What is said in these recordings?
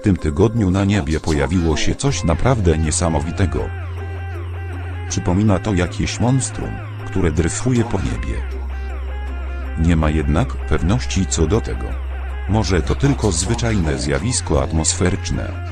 W tym tygodniu na niebie pojawiło się coś naprawdę niesamowitego. Przypomina to jakieś monstrum, które dryfuje po niebie. Nie ma jednak pewności co do tego. Może to tylko zwyczajne zjawisko atmosferyczne.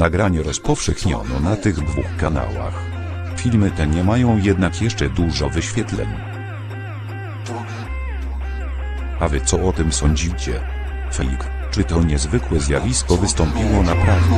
Nagranie rozpowszechniono na tych dwóch kanałach. Filmy te nie mają jednak jeszcze dużo wyświetleń. A wy co o tym sądzicie? Fake, czy to niezwykłe zjawisko wystąpiło naprawdę?